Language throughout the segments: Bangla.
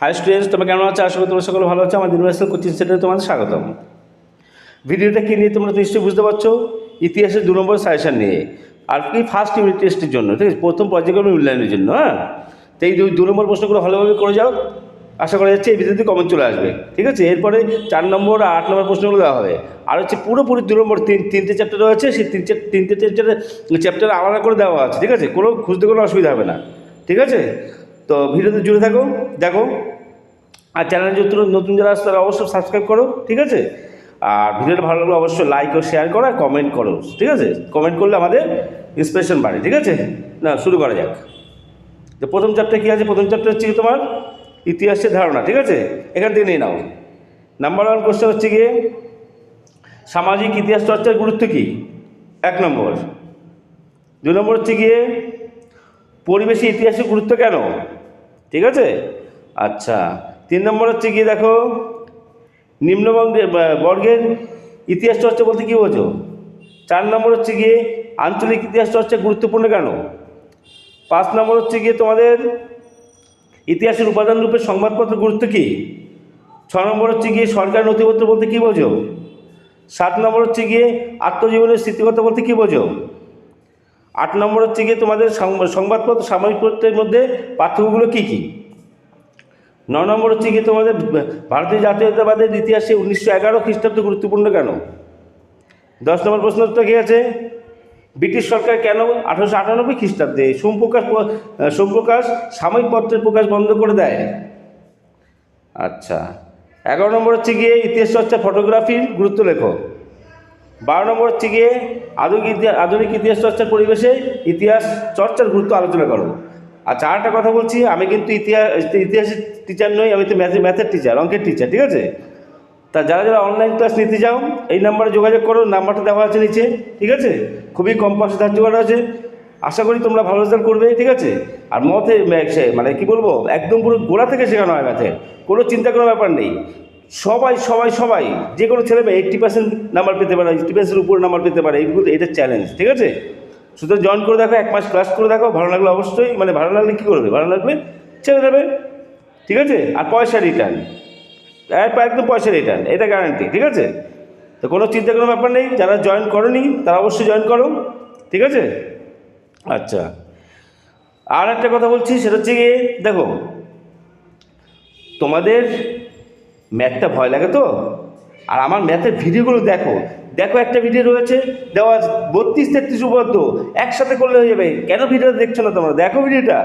হাই স্টুডেন্টস তোমরা কেমন আছো? আশা করি তোমরা সকলে ভালো আছো। আমার ইউনিভার্সাল কোচিং সেন্টারে তোমাদের স্বাগতম। ভিডিওটা কী নিয়ে তোমরা নিশ্চয়ই বুঝতে পারছ? ইতিহাসের দু নম্বর সাজেশন নিয়ে। আর কি ফার্স্ট ইউনিট টেস্টের জন্য, ঠিক আছে? প্রথম পর্যায়ক্রম মূল্যায়নের জন্য হ্যাঁ? তো এই দুই- দু নম্বর প্রশ্নগুলো ভালোভাবে করে যাও। আশা করা যাচ্ছে এই ভিডিওতে কমেন্ট চলে আসবে, ঠিক আছে? এরপরে চার নম্বর আর আট নম্বর প্রশ্নগুলো দেওয়া হবে। আর হচ্ছে পুরোপুরি দু নম্বর তিন তিনটে চ্যাপ্টার রয়েছে। সেই তিন তিনটে চ্যাপ্টারে চ্যাপ্টার আলাদা করে দেওয়া আছে, ঠিক আছে? কোনো খুঁজতে কোনো অসুবিধা হবে না, ঠিক আছে? তো ভিডিওতে জুড়ে থাকো, দেখো। আর চ্যানেলে যদি নতুন যারা আসছে, তারা অবশ্যই সাবস্ক্রাইব করো, ঠিক আছে? আর ভিডিওটা ভালো লাগলে অবশ্যই লাইক ও শেয়ার করো আর কমেন্ট করো, ঠিক আছে? কমেন্ট করলে আমাদের ইন্সপিরেশন বাড়ে, ঠিক আছে? না, শুরু করা যাক। তো প্রথম চ্যাপ্টার কী আছে? প্রথম চ্যাপ্টার হচ্ছে তোমার? ইতিহাসের ধারণা, ঠিক আছে? এখান থেকে নিয়ে নাও। নাম্বার ওয়ান কোশ্চেন হচ্ছে গিয়ে, সামাজিক ইতিহাস চর্চার গুরুত্ব কী? এক নম্বর। দুই নম্বর হচ্ছে গিয়ে, পরিবেশে ইতিহাসের গুরুত্ব কেন? ঠিক আছে? আচ্ছা তিন নম্বর হচ্ছে গিয়ে দেখো, নিম্নবঙ্গের বর্গের ইতিহাস চর্চা বলতে কী বোঝো? চার নম্বর হচ্ছে গিয়ে আঞ্চলিক ইতিহাস চর্চা গুরুত্বপূর্ণ কেন? পাঁচ নম্বর হচ্ছে গিয়ে তোমাদের ইতিহাসের উপাদান রূপে সংবাদপত্র গুরুত্ব কী? ছ নম্বর হচ্ছে গিয়ে সরকার নথিপত্র বলতে কী বোঝো? সাত নম্বর হচ্ছে গিয়ে আত্মজীবনের স্মৃতিকথা বলতে কী বোঝো? আট নম্বর হচ্ছে গিয়ে তোমাদের সংবাদপত্র, সাময়িক পত্রের মধ্যে পার্থক্যগুলো কী কী? ন নম্বর হচ্ছে গিয়ে তোমাদের ভারতীয় জাতীয়তাবাদের ইতিহাসে উনিশশো এগারো খ্রিস্টাব্দ গুরুত্বপূর্ণ কেন? দশ নম্বর প্রশ্ন প্রশ্নটা কী আছে? ব্রিটিশ সরকার কেন আঠারোশো আটানব্বই খ্রিস্টাব্দে সোমপ্রকাশ সোমপ্রকাশ সাময়িক পত্রের প্রকাশ বন্ধ করে দেয়? আচ্ছা। এগারো নম্বর হচ্ছে গিয়ে ইতিহাস চর্চা, ফটোগ্রাফির গুরুত্ব লেখো। বারো নম্বর হচ্ছে গিয়ে আধুনিক ইতিহাস আধুনিক ইতিহাস চর্চার পরিবেশে ইতিহাস চর্চার গুরুত্ব আলোচনা করো। আচ্ছা আর একটা কথা বলছি, আমি কিন্তু ইতিহাস, ইতিহাসের টিচার নই, আমি তো ম্যাথে ম্যাথের টিচার অঙ্কের টিচার ঠিক আছে? তা যারা যারা অনলাইন ক্লাস নিতে যাও এই নাম্বারে যোগাযোগ করো নাম্বারটা দেওয়া আছে নিচে, ঠিক আছে? খুবই কম পয়সা ধার্য করা আছে। আশা করি তোমরা ভালো রেজাল্ট করবে, ঠিক আছে? আর মতে মানে কি বলব, একদম পুরো গোড়া থেকে শেখানো হয় ম্যাথে কোনো চিন্তা করার ব্যাপার নেই। সবাই সবাই সবাই যে কোনো ছেলে মেয়ে এইট্টি পার্সেন্ট নাম্বার পেতে পারে এইট্টি পার্সেন্টের উপরে নাম্বার পেতে পারে, এইগুলো এটা চ্যালেঞ্জ ঠিক আছে? সুতরাং জয়েন করে দেখো, এক মাস ক্লাস করে দেখো, ভালো লাগলে অবশ্যই মানে ভালো লাগলে কী করবে? ভালো লাগলে ছেড়ে দেবে, ঠিক আছে? আর পয়সা রিটার্ন একদম পয়সা রিটার্ন এটা গ্যারান্টি ঠিক আছে? তো কোনো চিন্তা, কোনো ব্যাপার নেই, যারা জয়েন করনি, তারা অবশ্যই জয়েন করো, ঠিক আছে? আচ্ছা আর একটা কথা বলছি, সেটা হচ্ছে গিয়ে, দেখো, তোমাদের ম্যাথটা ভয় লাগে তো? আর আমার ম্যাথের ভিডিওগুলো দেখো। দেখো একটা ভিডিও রয়েছে, দেওয়া বত্রিশ তেত্রিশ উপলব্ধ একসাথে করলে হয়ে যাবে। কেন ভিডিওটা দেখছ না তোমরা? দেখো ভিডিওটা।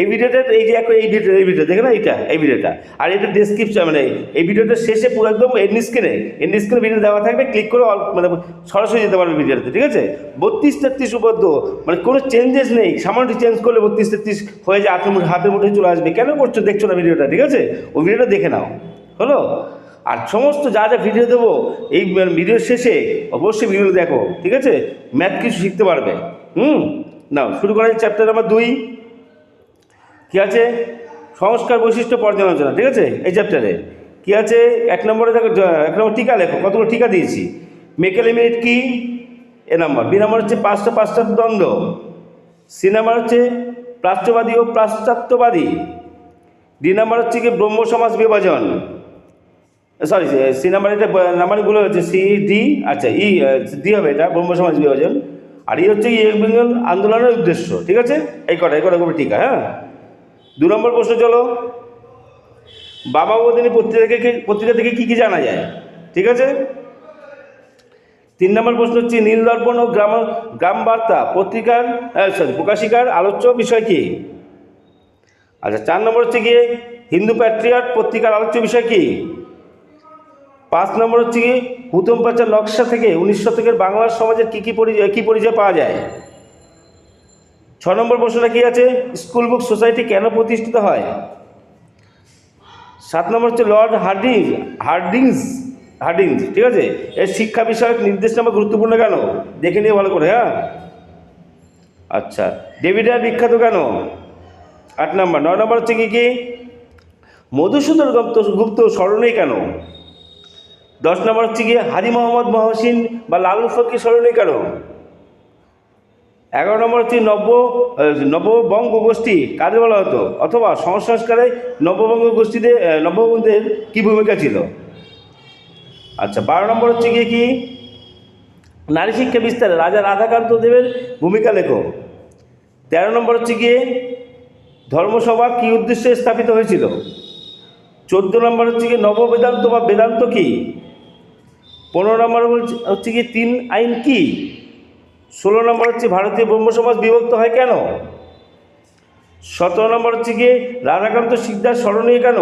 এই ভিডিওটা, এই যে দেখো এই ভিডিও এই ভিডিও, দেখে না এইটা? এই ভিডিওটা। আর এটা ডেসক্রিপশন মানে এই ভিডিওটা শেষে পুরো একদম এন্ড স্ক্রিনে এন্ড স্ক্রিনে ভিডিও দেওয়া থাকবে ক্লিক করে মানে সরাসরি যেতে পারবে ভিডিওতে, ঠিক আছে? বত্রিশ তেত্রিশ উপলব্ধ মানে কোনো চেঞ্জেস নেই। সামান্য চেঞ্জ করলে বত্রিশ তেত্রিশ হয়ে যায় মুঠে হাতের মুঠে চলে আসবে। কেন করছ? দেখছ না ভিডিওটা, ঠিক আছে? ওই ভিডিওটা দেখে নাও। হলো? আর সমস্ত যা যা ভিডিও দেবো, এই ভিডিওর শেষে অবশ্যই ভিডিও দেখো, ঠিক আছে? ম্যাথ কিছু শিখতে পারবে। হুম? নাও, শুরু করা চ্যাপ্টার নাম্বার দুই। কী আছে? সংস্কার বৈশিষ্ট্য পর্যালোচনা, ঠিক আছে? এই চ্যাপ্টারে কী আছে? এক নম্বরে দেখো এক নম্বর টিকা লেখো, কতগুলো টিকা দিয়েছি। মেকেল কি? এ নাম্বার। বি নাম্বার হচ্ছে পাঁচটা পাশ্চাত্য দ্বন্দ্ব। সি নাম্বার হচ্ছে প্রাচ্যবাদী ও পাশ্চাত্যবাদী ডি নাম্বার হচ্ছে কি ব্রহ্ম সমাজ বিভাজন। সরি সি নাম্বার এটা নাম্বারগুলো হচ্ছে সি ডি আচ্ছা ই ডি হবে এটা, ব্রহ্ম সমাজ বিভাজন। আর ই হচ্ছে ইয়ে বেঙ্গল আন্দোলনের উদ্দেশ্য, ঠিক আছে? এই কটা এই কটা করবে টিকা হ্যাঁ? দু নম্বর প্রশ্ন, চলো। বাবা বদিনী পত্রিকা থেকে পত্রিকা থেকে কী কী জানা যায়, ঠিক আছে? তিন নম্বর প্রশ্ন হচ্ছে নীল দর্পণ ও গ্রাম গ্রাম বার্তা পত্রিকার সরি প্রকাশিকার আলোচ্য বিষয় কী? আচ্ছা চার নম্বর হচ্ছে গিয়ে, হিন্দু প্যাট্রিয়ট পত্রিকার আলোচ্য বিষয় কী? পাঁচ নম্বর হচ্ছে কি হুতম পাচার নকশা থেকে উনিশ শতকের বাংলার সমাজের কী কী পরিচয় কী পরিচয় পাওয়া যায়? ছ নম্বর প্রশ্নটা কী আছে, স্কুল বুক সোসাইটি কেন প্রতিষ্ঠিত হয়? সাত নম্বর হচ্ছে লর্ড হার্ডিং হার্ডিংস হার্ডিংস ঠিক আছে? এর শিক্ষা বিষয়ক নির্দেশনামা গুরুত্বপূর্ণ কেন? দেখে নিয়ে ভালো করে হ্যাঁ? আচ্ছা ডেভিডার বিখ্যাত কেন? আট নম্বর, নয় নম্বর হচ্ছে কি কি, মধুসূদন গুপ্ত গুপ্ত স্মরণীয় কেন? দশ নম্বর হচ্ছে গিয়ে হাজি মোহাম্মদ মহসিন বা লালু ফকির স্মরণীয় কেন? এগারো নম্বর হচ্ছে নব্য নববঙ্গ গোষ্ঠী কাদের বলা হতো? অথবা সংস্কারে নববঙ্গ গোষ্ঠীদের নববঙ্গদের কী ভূমিকা ছিল? আচ্ছা বারো নম্বর হচ্ছে গিয়ে কি? নারী শিক্ষা বিস্তারে রাজা রাধাকান্ত দেবের ভূমিকা লেখো। তেরো নম্বর হচ্ছে গিয়ে ধর্মসভা কী উদ্দেশ্যে স্থাপিত হয়েছিল? চোদ্দ নম্বর হচ্ছে গিয়ে নববেদান্ত বা বেদান্ত কি? পনেরো নম্বর হচ্ছে কি তিন আইন কি? ষোলো নম্বর হচ্ছে ভারতীয় ব্রহ্ম সমাজ বিভক্ত হয় কেন? সতেরো নম্বর হচ্ছে গিয়ে রাধাকান্ত সিকদার স্মরণীয় কেন?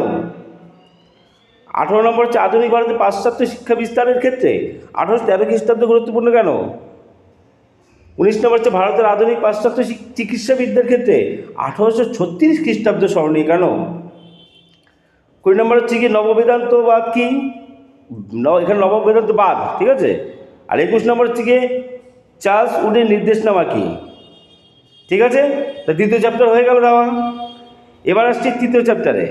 আঠেরো নম্বর হচ্ছে আধুনিক ভারতে পাশ্চাত্য শিক্ষা বিস্তারের ক্ষেত্রে আঠারোশো তেরো খ্রিস্টাব্দ গুরুত্বপূর্ণ কেন? উনিশ নম্বর হচ্ছে ভারতের আধুনিক পাশ্চাত্য চিকিৎসাবিদ্যার ক্ষেত্রে আঠারোশো ছত্রিশ খ্রিস্টাব্দ স্মরণীয় কেন? কুড়ি নম্বর হচ্ছে কি নববেদান্তবাদ কি? এখানে নববেদান্তবাদ ঠিক আছে? আর একুশ নম্বর হচ্ছে কি চার্লস উডের নির্দেশনামা কি? ঠিক আছে? তা দ্বিতীয় চ্যাপ্টার হয়ে গেল দেওয়া এবার আসছি তৃতীয় চ্যাপ্টারে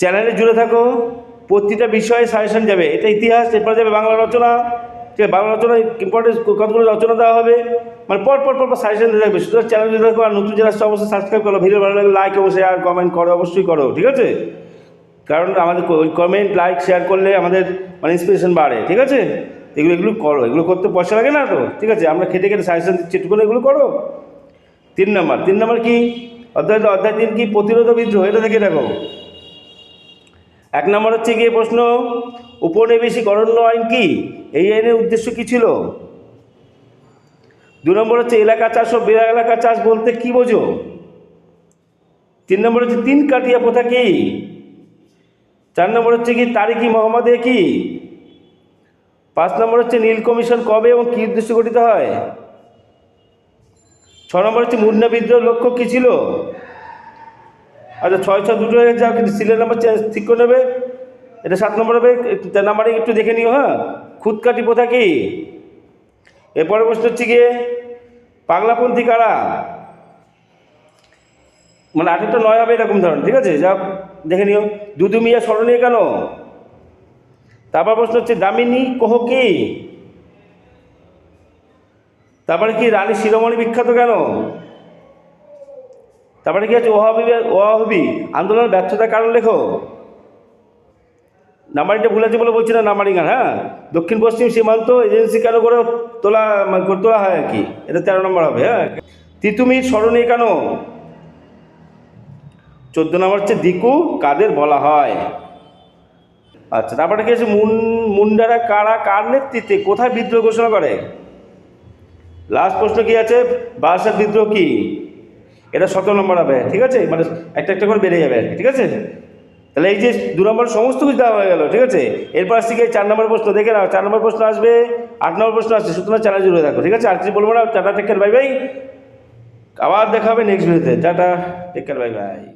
চ্যানেলে জুড়ে থাকো, প্রতিটা বিষয়ে সাজেশন যাবে। এটা ইতিহাস, এরপর যাবে বাংলা রচনা। ঠিক আছে? বাংলা রচনা ইম্পর্টেন্ট কতগুলো রচনা দেওয়া হবে? মানে পর পর পর সাজেশন দিতে থাকবে। সুতরাং চ্যানেল জুড়ে থাকো আর নতুন যারা অবশ্যই সাবস্ক্রাইব করো। ভিডিও ভালো লাগলে লাইক এবং শেয়ার কমেন্ট করো, অবশ্যই করো, ঠিক আছে? কারণ আমাদের কমেন্ট লাইক শেয়ার করলে আমাদের মানে ইন্সপিরেশন বাড়ে, ঠিক আছে? এগুলো এগুলো করো, এগুলো করতে পয়সা লাগে না তো, ঠিক আছে? আমরা খেটে খেটে সাজেশন দিচ্ছি একটু এগুলো করো। তিন নম্বর তিন নম্বর কি? অধ্যায় অধ্যায় তিন কি? প্রতিরোধ বিদ্রোহ, এটা দেখে দেখো। এক নম্বর হচ্ছে গিয়ে প্রশ্ন উপনিবেশিক অরণ্য আইন কি? এই আইনের উদ্দেশ্য কি ছিল? দু নম্বর হচ্ছে এলাকা চাষ ও বেড়া এলাকা চাষ বলতে কি বোঝো? তিন নম্বর হচ্ছে তিন কাটিয়া প্রথা কি? চার নম্বর হচ্ছে কি, তারিখি মোহাম্মদে কি? পাঁচ নম্বর হচ্ছে নীল কমিশন কবে এবং কী উদ্দেশ্যে গঠিত হয়? ছ নম্বর হচ্ছে মুন্না বিদ্রোহ লক্ষ্য কী ছিল? আচ্ছা ছয় ছয় দুটো হয়ে যাও, কিন্তু সিলের নাম্বার চেঞ্জ ঠিক করে নেবে। এটা সাত নম্বর হবে নাম্বারে একটু দেখে নিও হ্যাঁ? খুদকাটি প্রথা কি? এরপরে প্রশ্ন হচ্ছে গিয়ে, পাগলাপন্থী কারা? মানে আঠেরোটা নয় হবে এরকম ধরনের, ঠিক আছে? যা দেখে নিও। দুদু মিয়া স্মরণীয় কেন? তারপর প্রশ্ন হচ্ছে, দামিনী কহ কি? তারপরে কি, রানী শিরোমণি বিখ্যাত কেন? তারপরে কি আছে ওহাবি ওয়াহবি আন্দোলনের ব্যর্থতার কারণ লেখো। নাম্বারিংটা ভুল আছে বলে বলছি না নাম্বারিং হ্যাঁ? দক্ষিণ পশ্চিম সীমান্ত এজেন্সি কেন করে তোলা মানে তোলা হয় আর কি? এটা তেরো নম্বর হবে হ্যাঁ? তিতুমির স্মরণীয় কেন? চোদ্দ নম্বর হচ্ছে দিকু, কাদের বলা হয়? আচ্ছা তারপরে কি আছে? মুন, মুন্ডারা কারা, কার নেতৃত্বে, কোথায় বিদ্রোহ ঘোষণা করে? লাস্ট প্রশ্ন কি আছে? বারাসাত বিদ্রোহ কি? এটা সতেরো নম্বর হবে, ঠিক আছে? মানে একটা একটা করে বেড়ে যাবে আর ঠিক আছে? তাহলে এই যে দু নম্বর সমস্ত কিছু দেওয়া হয়ে গেল, ঠিক আছে? এরপর আসছে গিয়ে চার নম্বর প্রশ্ন, দেখে নাও, চার নম্বর প্রশ্ন আসবে, আট নম্বর প্রশ্ন আসছে, সুতরাং চ্যানেল জুড়ে থাকো, ঠিক আছে? আর কিছু বলব না, টাটা টেক বাই বাই আবার দেখা হবে নেক্সট ভিডিওতে টাটা টেক বাই বাই